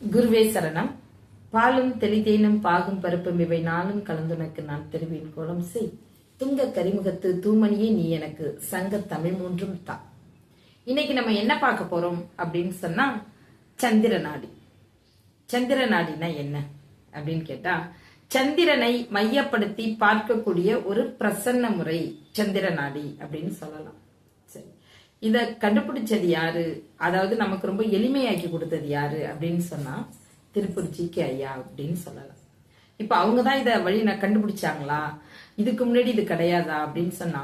குருவே சரணம். பாலும் தெளிதேனும் பாகும் பருப்பும் இவை நாளும் கலந்துனக்கு நான் தெருவேன் கோலம் செய். துங்க கரிமுகத்து தூமணியே நீ எனக்கு சங்க தமிழ் மூன்றும் தான் இன்னைக்கு நம்ம என்ன பார்க்க போறோம் அப்படின்னு சொன்னா சந்திர நாடி சந்திர நாடினா என்ன அப்படின்னு கேட்டா சந்திரனை மையப்படுத்தி பார்க்கக்கூடிய ஒரு பிரசன்ன முறை சந்திர நாடி அப்படின்னு சொல்லலாம். இத கண்டுபிடிச்சது யாரு? அதாவது நமக்கு ரொம்ப எளிமையாக்கி கொடுத்தது யாரு? அப்படின்னு சொன்னா திருப்பூர்ச்சிக்கு ஐயா அப்படின்னு சொல்லலாம். இப்ப அவங்க தான் இதை வழி நான் கண்டுபிடிச்சாங்களா? இதுக்கு முன்னாடி இது கிடையாதா? அப்படின்னு சொன்னா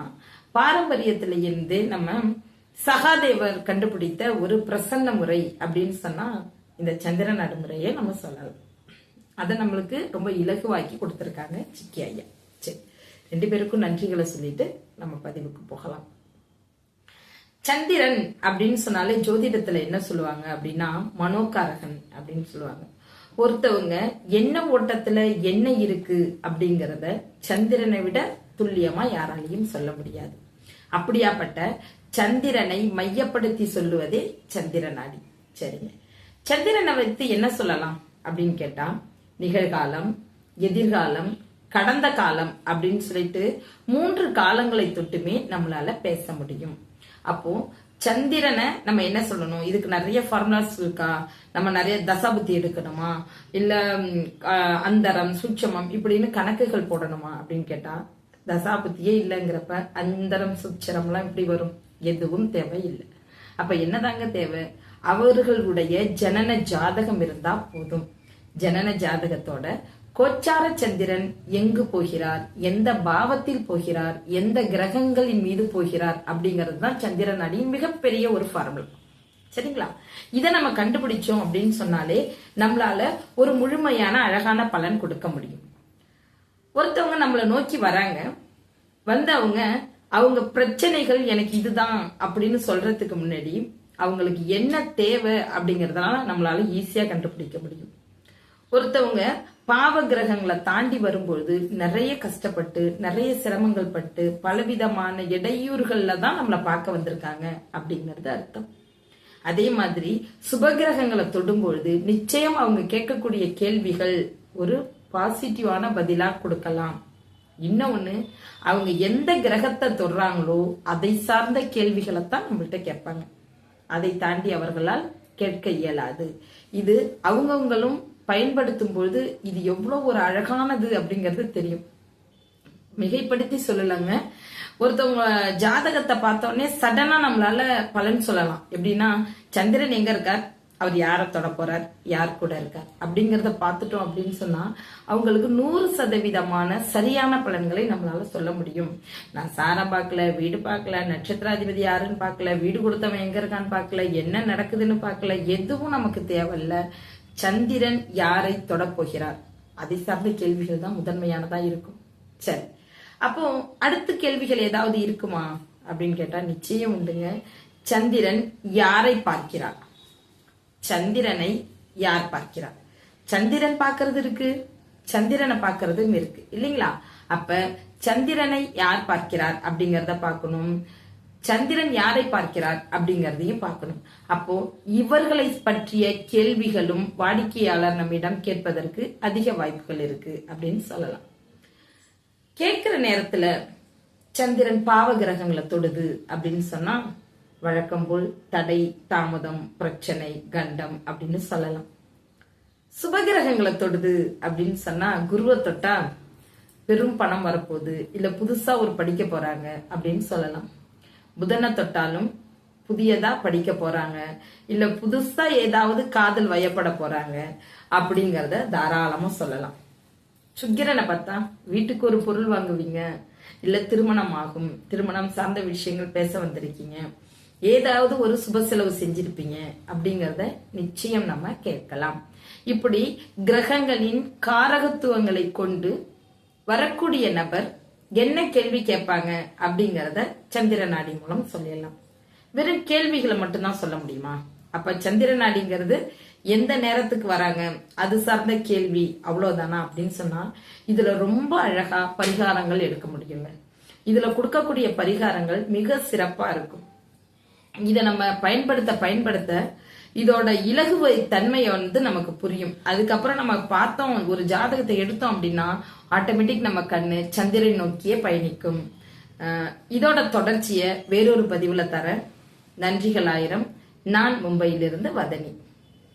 பாரம்பரியத்துல இருந்து நம்ம சகாதேவர் கண்டுபிடித்த ஒரு பிரசன்ன முறை அப்படின்னு சொன்னா இந்த சந்திர நடைமுறையை நம்ம சொல்லலாம். அதை நம்மளுக்கு ரொம்ப இலகுவாக்கி கொடுத்துருக்காங்க சிக்கி ஐயா. சரி ரெண்டு பேருக்கும் நன்றிகளை சொல்லிட்டு நம்ம பதிவுக்கு போகலாம். சந்திரன் அப்படின்னு சொன்னாலே ஜோதிடத்துல என்ன சொல்லுவாங்க அப்படின்னா மனோகாரகன் அப்படின்னு சொல்லுவாங்க. ஒருத்தவங்க என்ன ஓட்டத்துல என்ன இருக்கு அப்படிங்கறத சந்திரனை விட துல்லியமா யாராலையும் சொல்ல முடியாது. அப்படியாப்பட்ட சந்திரனை மையப்படுத்தி சொல்லுவதே சந்திரனாடி. சரிங்க. சந்திரனை வைத்து என்ன சொல்லலாம் அப்படின்னு கேட்டா நிகழ்காலம் எதிர்காலம் கடந்த காலம் அப்படின்னு சொல்லிட்டு மூன்று காலங்களை தொட்டுமே நம்மளால பேச முடியும். அப்போ சந்திரனை நம்ம என்ன சொல்லணும்? இதுக்கு நிறைய ஃபார்முலாஸ் இருக்கா? நம்ம நிறைய தசாபுத்தி எடுக்கணுமா? இல்ல அந்தரம் சுட்சமம் இப்படின்னு கணக்குகள் போடணுமா? அப்படின்னு கேட்டா தசாபுத்தியே இல்லைங்கிறப்ப அந்தரம் சுட்சரம்லாம் இப்படி வரும்? எதுவும் தேவையில்லை. அப்ப என்னதாங்க தேவை? அவர்களுடைய ஜனன ஜாதகம் இருந்தா போதும். ஜனன ஜாதகத்தோட கோச்சார சந்திரன் எங்கு போகிறார்? எந்த பாவத்தில் போகிறார்? எந்த கிரகங்களின் மீது போகிறார்? அப்படிங்கிறது தான் சந்திரன் நாடியின் மிகப்பெரிய ஒரு ஃபார்முலா சரிங்களா? இதை நம்ம கண்டுபிடிச்சோம் அப்படின்னு சொன்னாலே நம்மளால ஒரு முழுமையான அழகான பலன் கொடுக்க முடியும். ஒருத்தவங்க நம்மளை நோக்கி வராங்க. வந்து அவங்க அவங்க பிரச்சனைகள் எனக்கு இதுதான் அப்படின்னு சொல்றதுக்கு முன்னாடி அவங்களுக்கு என்ன தேவை அப்படிங்கறதெல்லாம் நம்மளால ஈஸியா கண்டுபிடிக்க முடியும். ஒருத்தவங்க பாவ கிரகங்களை தாண்டி வரும்பொழுது நிறைய கஷ்டப்பட்டு நிறைய சிரமங்கள் பட்டு பலவிதமான இடையூறுகள்ல தான் நம்மளை பார்க்க வந்திருக்காங்க அப்படிங்கிறது அர்த்தம். அதே மாதிரி சுபகிரகங்களை தொடும்பொழுது நிச்சயம் அவங்க கேட்கக்கூடிய கேள்விகள் ஒரு பாசிட்டிவான பதிலா கொடுக்கலாம். இன்னொன்னு அவங்க எந்த கிரகத்தை தொடுறாங்களோ அதை சார்ந்த கேள்விகளை தான் நம்மள்ட்ட கேட்பாங்க. அதை தாண்டி அவர்களால் கேட்க இயலாது. இது அவங்கவுங்களும் பயன்படுத்தும் பொழுது இது எவ்வளவு ஒரு அழகானது அப்படிங்கிறது தெரியும். மிகைப்படுத்தி சொல்லலங்க. ஒருத்தவங்க ஜாதகத்தை பார்த்த உடனே சடனா நம்மளால பலன் சொல்லலாம். எப்படின்னா சந்திரன் எங்க இருக்கார்? அவர் யாரை தொட போறார்? யார் கூட இருக்கார்? அப்படிங்கறத பார்த்துட்டோம் அப்படின்னு சொன்னா அவங்களுக்கு நூறு சதவீதமான சரியான பலன்களை நம்மளால சொல்ல முடியும். நான் சாரம் பார்க்கல வீடு பார்க்கல நட்சத்திராதிபதி யாருன்னு பார்க்கல வீடு கொடுத்தவன் எங்க இருக்கான்னு பார்க்கல என்ன நடக்குதுன்னு பார்க்கல எதுவும் நமக்கு தேவையில்ல. சந்திரன் யாரை தொடப்போகிறார் அதை சார்ந்த கேள்விகள் தான் முதன்மையானதா இருக்கும். சரி. அப்போ அடுத்த கேள்விகள் ஏதாவது இருக்குமா? அப்படின்னு கேட்டா நிச்சயம் உண்டுங்க. சந்திரன் யாரை பார்க்கிறார்? சந்திரனை யார் பார்க்கிறார்? சந்திரன் பார்க்கறது இருக்கு. சந்திரனை பார்க்கறதும் இருக்கு. இல்லைங்களா? அப்ப சந்திரனை யார் பார்க்கிறார் அப்படிங்கறத பார்க்கணும். சந்திரன் யாரை பார்க்கிறார் அப்படிங்கறதையும் பார்க்கணும். அப்போ இவர்களை பற்றிய கேள்விகளும் வாடிக்கையாளர் நம்மிடம் கேட்பதற்கு அதிக வாய்ப்புகள் இருக்கு அப்படின்னு சொல்லலாம். கேட்கிற நேரத்துல சந்திரன் பாவ கிரகங்களை தொடுது அப்படின்னு சொன்னா வழக்கம் போல் தடை தாமதம் பிரச்சனை கண்டம் அப்படின்னு சொல்லலாம். சுபகிரகங்களை தொடுது அப்படின்னு சொன்னா குருவை தொட்டா பெரும் பணம் வரப்போகுது இல்ல புதுசா ஒரு படிக்க போறாங்க அப்படின்னு சொல்லலாம். புதனை தொட்டாலும் புதியதா படிக்க போறாங்க. இல்ல புதுசா ஏதாவது காதல் வயப்பட போறாங்க அப்படிங்கறத தாராளமா சொல்லலாம். சுக்கிரனை பார்த்தா வீட்டுக்கு ஒரு பொருள் வாங்குவீங்க. இல்ல திருமணம் ஆகும். திருமணம் சார்ந்த விஷயங்கள் பேச வந்திருக்கீங்க. ஏதாவது ஒரு சுப செலவு செஞ்சிருப்பீங்க அப்படிங்கறத நிச்சயம் நம்ம கேட்கலாம். இப்படி கிரகங்களின் காரகத்துவங்களை கொண்டு வரக்கூடிய நபர் என்ன கேள்வி கேட்பாங்க அப்படிங்கறத சந்திர நாடி மூலம் சொல்லிடலாம். வெறும் கேள்விகளை மட்டும்தான் சொல்ல முடியுமா? அப்ப சந்திர நாடிங்கிறது எந்த நேரத்துக்கு வராங்க? அது சார்ந்த கேள்வி அவ்வளவுதானா அப்படின்னு சொன்னா இதுல ரொம்ப அழகா பரிகாரங்கள் எடுக்க முடியுங்க. இதுல கொடுக்கக்கூடிய பரிகாரங்கள் மிக சிறப்பா இருக்கும். இதை நம்ம பயன்படுத்த பயன்படுத்த இதோட இலகுவை தன்மையை வந்து நமக்கு புரியும். அதுக்கப்புறம் நம்ம பார்த்தோம் ஒரு ஜாதகத்தை எடுத்தோம் அப்படின்னா ஆட்டோமேட்டிக் நம்ம கண்ணு சந்திரனை நோக்கியே பயணிக்கும். இதோட தொடர்ச்சியை வேறொரு பதிவுல தர நன்றிகள் ஆயிரம். நான் மும்பையிலிருந்து வதனி.